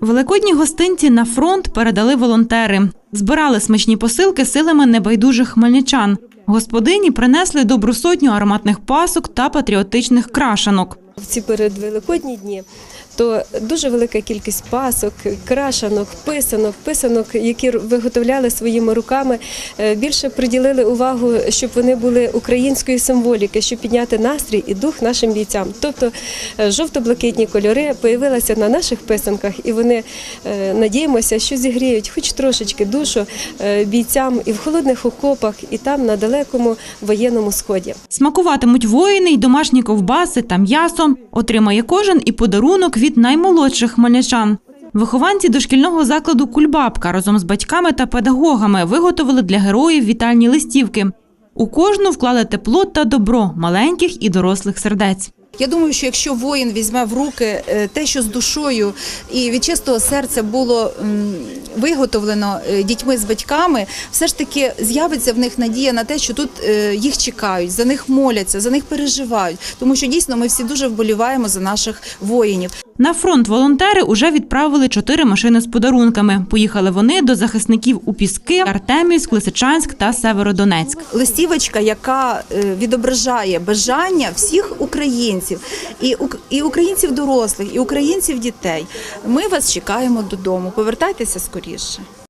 Великодні гостинці на фронт передали волонтери. Збирали смачні посилки силами небайдужих хмельничан. Господині принесли добру сотню ароматних пасок та патріотичних крашанок. В ці передвеликодні дні то дуже велика кількість пасок, крашанок, писанок, писанок, які виготовляли своїми руками. Е, Більше приділили увагу, щоб вони були української символіки, щоб підняти настрій і дух нашим бійцям. Тобто е, жовто-блакитні кольори появилися на наших писанках, і вони е, надіємося, що зігріють хоч трошечки душу бійцям і в холодних окопах, і там на далекому воєнному сході. Смакуватимуть воїни й домашні ковбаси та м'ясо. Отримає кожен і подарунок від наймолодших хмельничан. Вихованці дошкільного закладу Кульбабка разом з батьками та педагогами виготовили для героїв вітальні листівки. У кожну вклали тепло та добро маленьких і дорослих сердець. Я думаю, що якщо воїн візьме в руки е, те, що з душою і від чистого серця було виготовлено е, дітьми з батьками, все ж таки з'явиться в них надія на те, що тут е, їх чекають, за них моляться, за них переживають. Тому що дійсно ми всі дуже вболіваємо за наших воїнів. На фронт волонтери уже відправили чотири машини з подарунками. Поїхали вони до захисників у Піски, Артемівськ, Лисичанськ та Северодонецьк. Листівочка, яка е, відображає бажання всіх українців, і українців дорослих, і українців дітей. Ми вас чекаємо додому. Повертайтеся скоріше.